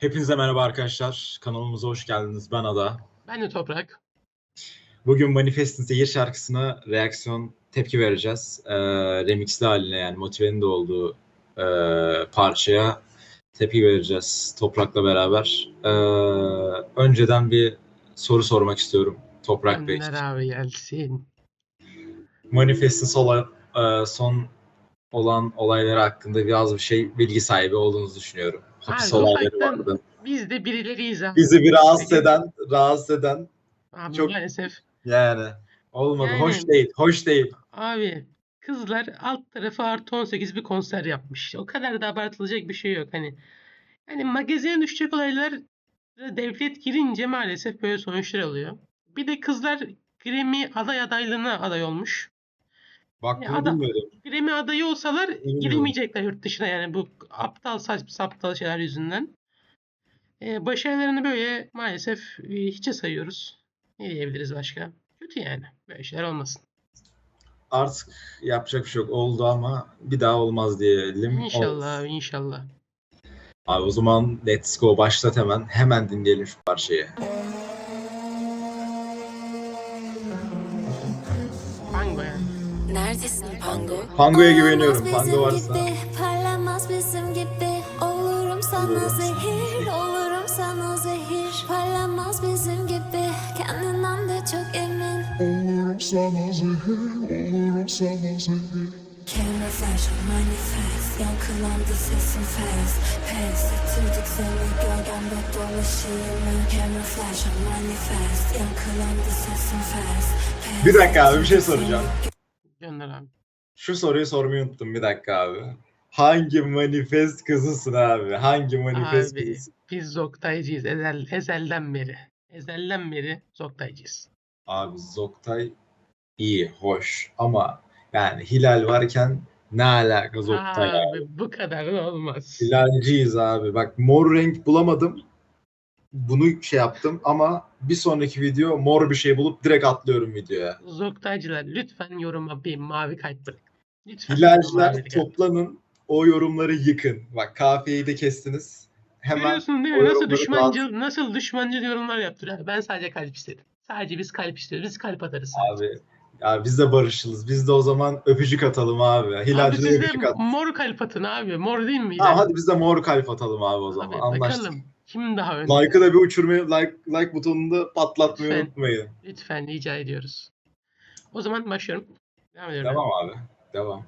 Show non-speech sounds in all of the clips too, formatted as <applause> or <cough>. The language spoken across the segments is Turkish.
Hepinize merhaba arkadaşlar. Kanalımıza hoş geldiniz. Ben Ada. Ben de Toprak. Bugün Manifest'in Zehir şarkısına reaksiyon tepki vereceğiz. Ee, remixli haline yani motivenin de olduğu e, parçaya tepki vereceğiz Toprak'la beraber. Ee, önceden bir soru sormak istiyorum Toprak Bey. Gönder abi gelsin. Manifest'in son, e, son olan olayları hakkında biraz bir şey bilgi sahibi olduğunuzu düşünüyorum. Hapis Abi, olayları vardı. Biz de birileriyiz abi. Bizi bir rahatsız eden, rahatsız eden Abi çok- maalesef. yani olmadı. Yani- Hoş değil, hoş değil. Abi kızlar alt tarafı artı 18 bir konser yapmış. O kadar da abartılacak bir şey yok. Hani hani magazine düşecek olaylar devlet girince maalesef böyle sonuçlar oluyor. Bir de kızlar Grammy aday adaylığına aday olmuş. Bak Ya bunu adam- bilmiyordum. Grammy adayı olsalar Bilmiyorum. giremeyecekler yurt dışına yani bu aptal saçma saptal şeyler yüzünden. Ee, başarılarını böyle maalesef e, hiçe sayıyoruz. Ne diyebiliriz başka? Kötü yani. Böyle şeyler olmasın. Artık yapacak bir şey yok. Oldu ama bir daha olmaz diyelim. İnşallah Olsun. inşallah. Abi o zaman let's go başlat hemen. Hemen dinleyelim şu parçayı. Pango Neredesin Pango? Pango'ya güveniyorum. Olmaz Pango varsa. gibi, parlamaz bizim gibi. Olurum sana zehir, olurum sana zehir. Parlamaz bizim gibi, kendinden de çok emin. Olurum sana zehir, olurum sana zehir. On manifest Yankılandı sesin fast Pes ettirdik seni gölgemde dolaşayım ben on manifest Yankılandı sesin fast Pes Bir dakika abi, bir şey soracağım. Gönder abi. Şu soruyu sormayı unuttum bir dakika abi. Hangi manifest kızısın abi? Hangi manifest Abi kızısın? biz Zoktaycıyız ezel, ezelden beri. Ezelden beri Zoktaycıyız. Abi Zoktay iyi, hoş ama yani Hilal varken ne alaka Zoktay abi? Abi bu kadar da olmaz. Hilalciyiz abi. Bak mor renk bulamadım. Bunu şey yaptım ama bir sonraki video mor bir şey bulup direkt atlıyorum videoya. Zoktaycılar lütfen yoruma bir mavi kalp bırakın. Lütfen. Hilalciler kalp. toplanın o yorumları yıkın. Bak kafeyi de kestiniz. Hemen Görüyorsun değil mi? Nasıl düşmancı, nasıl düşmancı yorumlar yaptılar. Ben sadece kalp istedim. Sadece biz kalp istiyoruz. Biz kalp atarız. abi ya biz de barışçılız. Biz de o zaman öpücük atalım abi. Hilalcilere öpücük at. mor kalp atın abi. Mor değil mi? Tamam hadi biz de mor kalp atalım abi o zaman. Abi Anlaştık. bakalım. Kim daha önde? Like'ı da bir uçurmayı, like, like butonunu da patlatmayı Lütfen. unutmayın. Lütfen rica ediyoruz. O zaman başlıyorum. Devam ediyorum. Devam abi. Devam.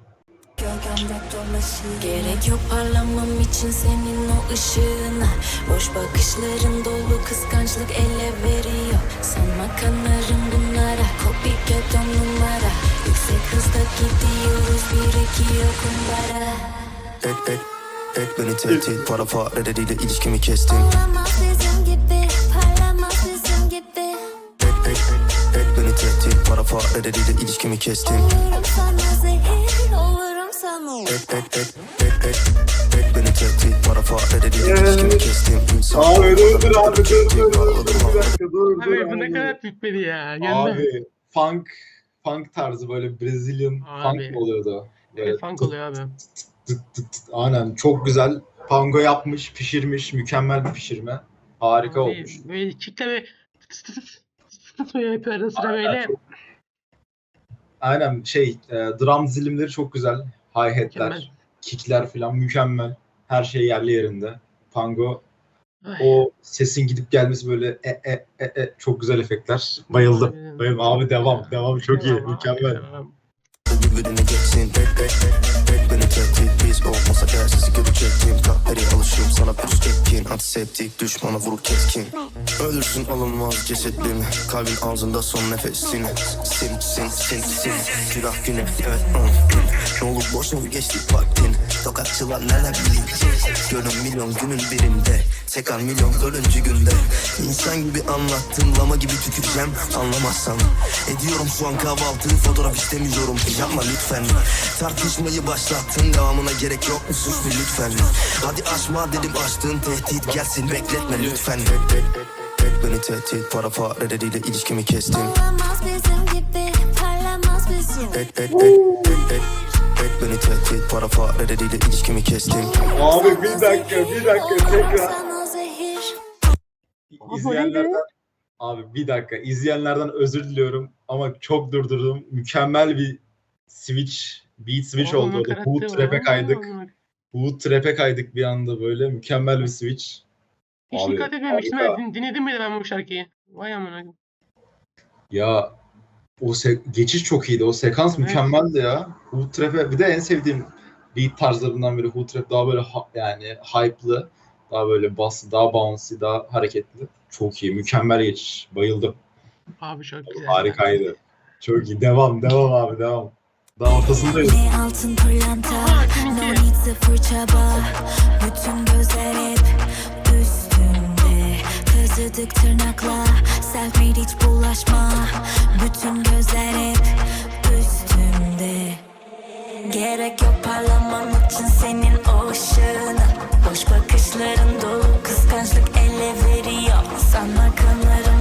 Gölgemde dolaşayım Gerek yok parlamam için senin o ışığına Boş bakışların dolu kıskançlık ele veriyor Sanma kanarım bunlara Kopya get on numara Yüksek hızda gidiyoruz bir iki yok kumbara et beni tehdit para fareleriyle ilişkimi kestim Olamaz bizim gibi, parlamaz bizim gibi. Et et et beni tehdit para fareleriyle ilişkimi kestim Olurum sana zehir, olurum sana. Et et et et et et beni tehdit para fareleriyle ilişkimi kestim İnsan Abi dur dur abi dur dur dur bir dakika dur dur Abi bu ne kadar bitmedi ya. Gönder. Abi funk funk tarzı böyle Brazilian Abi. funk mu oluyordu? Evet, funk oluyor abi. Tıt tıt tıt. Aynen çok güzel. Pango yapmış, pişirmiş, mükemmel bir pişirme. Harika Abi, olmuş. Böyle kickle ve böyle yapıyor ara sıra Aynen, böyle. çok- Aynen şey e, drum zilimleri çok güzel. Hi-hat'ler, kickler falan mükemmel. Her şey yerli yerinde. Pango Ay. o sesin gidip gelmesi böyle e e e e çok güzel efektler. Bayıldım. Bayıldım. Abi devam. Devam çok iyi. Mükemmel. devam. Birbirine geçsin et et et beni tehdit Biz olmasak eğer sizi görecektim Kahveri alışım sana pürüz etkin Antiseptik düşmana vurur keskin. Ölürsün alınmaz cesetlim Kalbin ağzında son nefesin Sin sin sin sin Günah güne evet. Ne olur boş mu geçti vaktin? Tokatçılar neler bileyim Gönül milyon günün birinde Tekrar milyon dördüncü günde. İnsan gibi anlattım Lama gibi tüküreceğim. Anlamazsan. Ediyorum şu an kahvaltı Fotoğraf istemiyorum. Yapma lütfen. Tartışmayı başlattın Devamına gerek yok. Mu sus bir lütfen. Hadi aşma dedim açtın Tehdit gelsin. Bekletme lütfen. Et et et et beni tehdit Para fareleriyle ilişkimi kestim. Olamaz bizim gibi, parlamaz bizim. Et et et et et et. Beni tehdit Para fareleriyle ilişkimi kestim. Abi bir dakika, bir dakika tekrar. İzleyenlerden abi bir dakika izleyenlerden özür diliyorum ama çok durdurdum. Mükemmel bir switch, beat switch Oğlum, oldu. Hood trap'e kaydık. Hood trap'e kaydık bir anda böyle. Mükemmel bir switch. Hiç Abi, dikkat etmemiştim. Ben din- dinledim bile ben bu şarkıyı. Vay amına. Ya o se- geçiş çok iyiydi. O sekans Evet. mükemmeldi ya. Hood trap'e bir de en sevdiğim beat tarzlarından biri Hood trap daha böyle ha- yani hype'lı, daha böyle bas, daha bouncy, daha hareketli. Çok iyi, mükemmel geçiş. Bayıldım. Abi çok güzel. Harikaydı. Çok iyi. Devam, devam abi, devam. Daha ortasındayız. Altın pırlanta No need sıfır çaba Bütün gözler hep üstümde Kazıdık tırnakla Self made hiç bulaşma Bütün gözler hep üstümde Gerek yok parlamam için senin o ışığına Boş bakışların dolu kıskançlık ele veriyor. Sana kanarım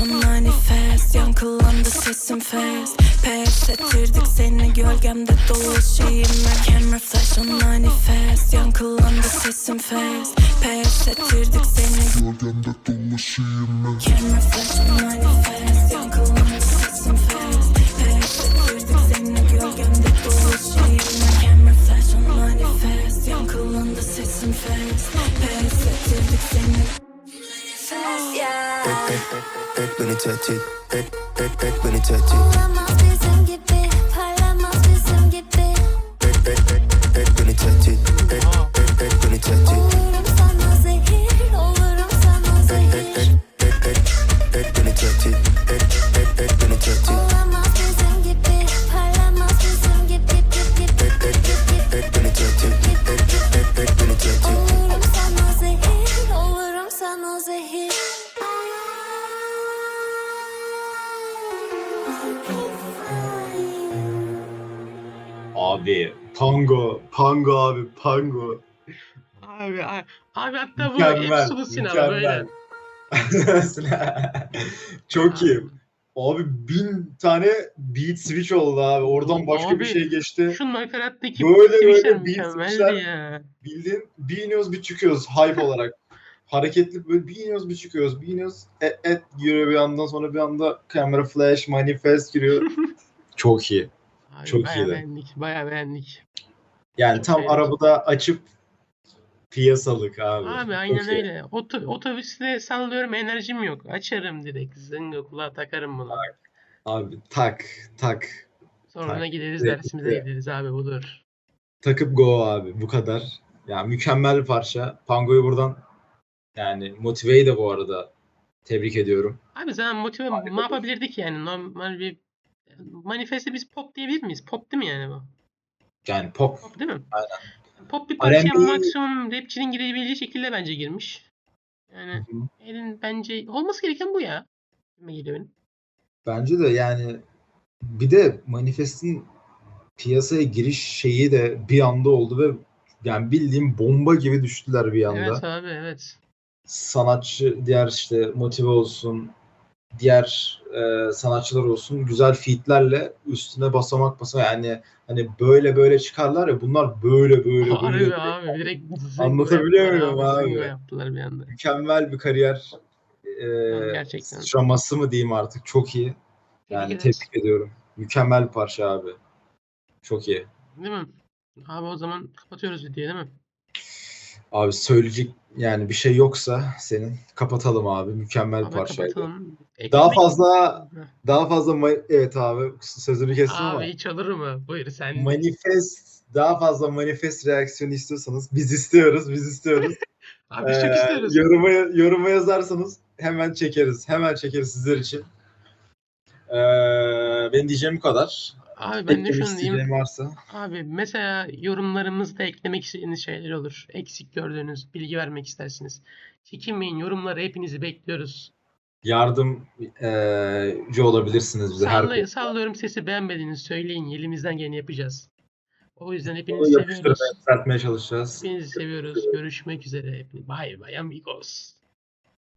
On manifest Yankılandı sesim fast. Pes ettirdik seni gölgemde dolaşayım ben. Camera flash on manifest Yankılandı sesim fast. Pes ettirdik seni Gölgemde dolaşayım ben. Camera flash on manifest Yankılandı sesim fast beni tehdit Et, et, et beni tehdit Abi, Pango, Pango abi, Pango. Abi, abi, abi hatta bu Exodus sinema böyle. <laughs> Çok iyi. Abi bin tane beat switch oldu abi. Oradan başka Abi, bir şey geçti. Şu nakarattaki Böyle böyle beat switchler. ya. Bildiğin bir iniyoruz bir çıkıyoruz hype olarak. <laughs> Hareketli böyle bir iniyoruz bir çıkıyoruz. Bir iniyoruz et, et giriyor bir yandan sonra bir anda camera flash manifest giriyor. <laughs> Çok iyi. Abi, Çok bayağı iyiydi. beğendik, bayağı beğendik. Yani Çok tam beğendim. arabada açıp piyasalık abi. Abi Çok aynen iyi. öyle. Oto, otobüste sallıyorum enerjim yok. Açarım direkt zınga kulağa takarım bunu. Abi tak tak. Sonra tak. gideriz Direkt dersimize gidiyor. gideriz abi budur. Takıp go abi bu kadar. Ya mükemmel bir parça. Pango'yu buradan yani motiveyi de bu arada tebrik ediyorum. Abi zaten motive ne yapabilirdik yani? Normal bir manifeste biz pop diyebilir miyiz? Pop değil mi yani bu? Yani pop Pop değil mi? Aynen. Pop bir parçaya R&B maksimum rapçinin girebileceği şekilde bence girmiş. Yani Hı hı. elin bence olması gereken bu ya. Gibime geliyor benim. Bence de yani bir de Manifest'in piyasaya giriş şeyi de bir anda oldu ve yani bildiğim bomba gibi düştüler bir anda. Evet abi evet. Sanatçı diğer işte motive olsun diğer e, sanatçılar olsun güzel featlerle üstüne basamak basamak yani hani böyle böyle çıkarlar ya bunlar böyle böyle Harbi böyle abi direkt <laughs> Anlatabiliyor muyum abi? Yaptılar bir anda. mükemmel bir kariyer e, gerçekten. sıçraması mı diyeyim artık çok iyi. Yani Tebrik ederiz. tebrik ediyorum. Mükemmel bir parça abi. Çok iyi. Değil mi? Abi o zaman kapatıyoruz videoyu değil mi? Abi söyleyecek yani bir şey yoksa senin kapatalım abi. Mükemmel bir Abi parçaydı. kapatalım. Daha fazla daha fazla evet abi sözünü kestim ama Abi hiç olur mu? Buyur sen. manifest daha fazla manifest reaksiyonu istiyorsanız biz istiyoruz biz istiyoruz. <laughs> Abi biz çok Ee, istiyoruz. yoruma, yoruma yazarsanız hemen çekeriz. Hemen çekeriz sizler için. Ee, benim diyeceğim bu kadar. Abi ben de şunu diyeyim. varsa. Abi mesela yorumlarımızda eklemek istediğiniz şeyler olur. Eksik gördüğünüz bilgi vermek istersiniz. Çekinmeyin yorumları hepinizi bekliyoruz. Yardımcı olabilirsiniz bize her Sallay- sallıyorum sesi beğenmediğinizi söyleyin. Elimizden geleni yapacağız. O yüzden hepinizi seviyoruz. yapıştırmaya, çalışacağız. Hepinizi seviyoruz. Görüşmek üzere. Bye bye amigos.